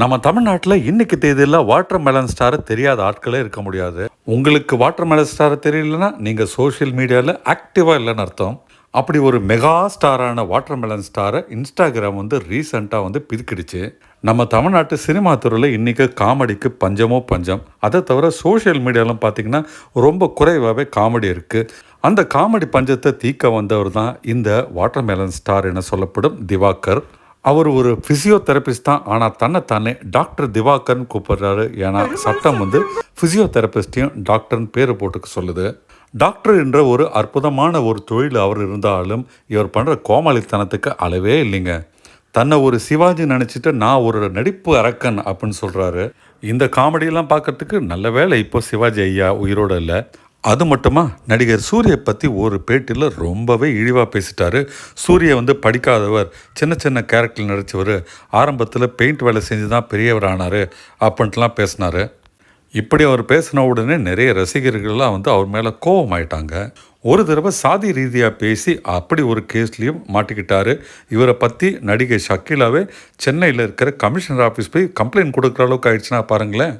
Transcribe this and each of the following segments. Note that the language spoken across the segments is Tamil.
நம்ம தமிழ்நாட்டில் இன்னைக்கு தேதியில் வாட்டர் மெலன் ஸ்டாரை தெரியாத ஆட்களே இருக்க முடியாது. உங்களுக்கு வாட்டர் மெலன் ஸ்டாரை தெரியலனா நீங்கள் சோஷியல் மீடியாவில் ஆக்டிவாக இல்லைன்னு அர்த்தம். அப்படி ஒரு மெகா ஸ்டாரான வாட்டர் மெலன் ஸ்டாரை இன்ஸ்டாகிராம் வந்து ரீசெண்டாக வந்து பிதுக்கிடுச்சு. நம்ம தமிழ்நாட்டு சினிமா துறையில் இன்றைக்கி காமெடிக்கு பஞ்சமோ பஞ்சம். அதை தவிர சோஷியல் மீடியாவிலும் பார்த்தீங்கன்னா ரொம்ப குறைவாகவே காமெடி இருக்குது அந்த காமெடி பஞ்சத்தை தீக்க வந்தவர் தான் இந்த வாட்டர் மெலன் ஸ்டார் என சொல்லப்படும் திவாகர். அவர் ஒரு ஃபிசியோதெரபிஸ்ட் தான் ஆனால் தன்னை தானே டாக்டர் திவாகர்னு கூப்பிடுறாரு. ஏன்னா சட்டம் வந்து ஃபிசியோதெரபிஸ்டையும் டாக்டர்னு பேர் போட்டுக்க சொல்லுது. டாக்டர் என்ற ஒரு அற்புதமான ஒரு தொழில் அவர் இருந்தாலும் இவர் பண்ணுற கோமாளித்தனத்துக்கு அளவே இல்லைங்க. தன்னை ஒரு சிவாஜி நினச்சிட்டு நான் ஒரு நடிப்பு அரக்கன் அப்படின்னு சொல்கிறாரு இந்த காமெடியெல்லாம் பார்க்கறதுக்கு நல்ல வேளை இப்போ சிவாஜி ஐயா உயிரோடு இல்லை. அது மட்டுமா? நடிகர் சூரிய பற்றி ஒரு பேட்டியில் ரொம்பவே இழிவாக பேசிட்டாரு. சூரிய வந்து படிக்காதவர் சின்ன சின்ன கேரக்டர் நடித்தவர் ஆரம்பத்தில் பெயிண்ட் வேலை செஞ்சு தான் பெரியவர் ஆனார் அப்படின்ட்டுலாம் பேசினார். இப்படி அவர் பேசின உடனே நிறைய ரசிகர்கள்லாம் வந்து அவர் மேலே கோபமாயிட்டாங்க ஒரு தடவை சாதி ரீதியாக பேசி அப்படி ஒரு கேஸ்லேயும் மாட்டிக்கிட்டார். இவரை பற்றி நடிகை ஷக்கீலாவே சென்னையில் இருக்கிற கமிஷனர் ஆஃபீஸ் போய் கம்ப்ளைண்ட் கொடுக்குற அளவுக்கு ஆயிடுச்சுன்னா பாருங்களேன்.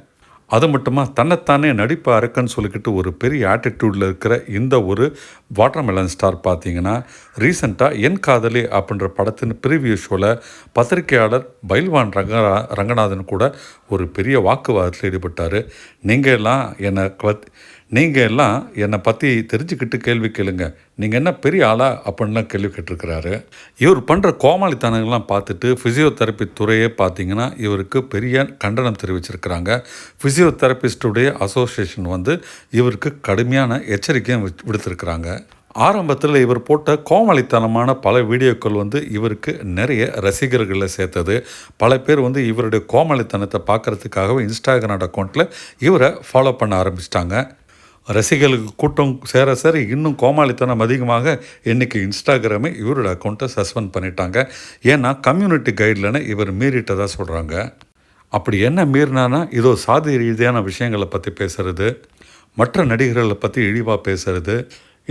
அது மட்டுமா? தன்னைத்தானே நடிப்பாக இருக்குன்னு சொல்லிக்கிட்டு ஒரு பெரிய ஆட்டிடியூடில் இருக்கிற இந்த ஒரு வாட்டர்மெலன் ஸ்டார் பார்த்தீங்கன்னா ரீசெண்டாக என் காதலி அப்படின்ற படத்தின் ப்ரீவியூ ஷோவில் பத்திரிகையாளர் பைல்வான் ரங்கரா ரங்கநாதன் கூட ஒரு பெரிய வாக்குவாதத்தில் ஈடுபட்டார். நீங்கள் எல்லாம் என்னை நீங்கள் எல்லாம் என்னை பற்றி தெரிஞ்சுக்கிட்டு கேள்வி கேளுங்க. நீங்கள் என்ன பெரிய ஆளா அப்படின்லாம் கேள்வி கேட்டிருக்கிறாரு. இவர் பண்ணுற கோமாளித்தனங்கள்லாம் பார்த்துட்டு ஃபிசியோதெரப்பி துறையே பார்த்தீங்கன்னா இவருக்கு பெரிய கண்டனம் தெரிவிச்சிருக்கிறாங்க. ஃபிசியோதெரபிஸ்டுடைய அசோசியேஷன் வந்து இவருக்கு கடுமையான எச்சரிக்கையும் விடுத்திருக்கிறாங்க. ஆரம்பத்தில் இவர் போட்ட கோமாளித்தனமான பல வீடியோக்கள் வந்து இவருக்கு நிறைய ரசிகர்களை சேர்த்தது. பல பேர் வந்து இவருடைய கோமாளித்தனத்தை பார்க்கறதுக்காகவே இன்ஸ்டாகிராம் அக்கௌண்ட்டில் இவரை ஃபாலோ பண்ண ஆரம்பிச்சிட்டாங்க. ரசிகர்களுக்கு கூட்டம் சேர சேர இன்னும் கோமாளித்தனம் அதிகமாக இன்னைக்கு இன்ஸ்டாகிராமே இவரோட அக்கௌண்ட்டை சஸ்பெண்ட் பண்ணிட்டாங்க. ஏன்னா கம்யூனிட்டி கைட்லைனை இவர் மீறிட்டதாக சொல்கிறாங்க அப்படி என்ன மீறினானா இதோ சாதி ரீதியான விஷயங்களை பற்றி பேசுகிறது மற்ற நடிகர்களை பற்றி இழிவாக பேசுகிறது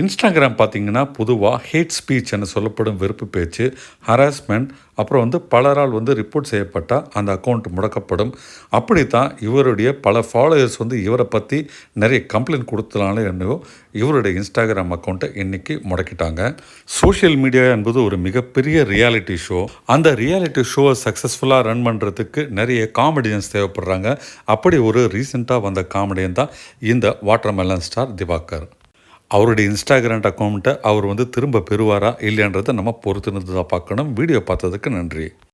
இன்ஸ்டாகிராம் பார்த்திங்கன்னா பொதுவாக ஹேட் ஸ்பீச் என சொல்லப்படும் வெறுப்பு பேச்சு ஹராஸ்மெண்ட் அப்புறம் வந்து பலரால் வந்து ரிப்போர்ட் செய்யப்பட்டால் அந்த அக்கௌண்ட் முடக்கப்படும். அப்படித்தான் இவருடைய பல ஃபாலோயர்ஸ் வந்து இவரை பற்றி நிறைய கம்ப்ளைண்ட் கொடுத்தனால என்னவோ இவருடைய இன்ஸ்டாகிராம் அக்கௌண்ட்டை இன்றைக்கி முடக்கிட்டாங்க. சோஷியல் மீடியா என்பது ஒரு மிகப்பெரிய ரியாலிட்டி ஷோ அந்த ரியாலிட்டி ஷோவை சக்ஸஸ்ஃபுல்லாக ரன் பண்ணுறதுக்கு நிறைய காமெடியன்ஸ் தேவைப்படுறாங்க. அப்படி ஒரு ரீசெண்டாக வந்த காமெடியன் தான் இந்த வாட்டர் மெலன் ஸ்டார் திவாகர். அவருடைய இன்ஸ்டாகிராம் அக்கௌண்ட்டை அவர் வந்து திரும்ப பெறுவாரா இல்லைன்றதை நம்ம பொறுத்து தான் பார்க்கணும். வீடியோ பார்த்ததுக்கு நன்றி.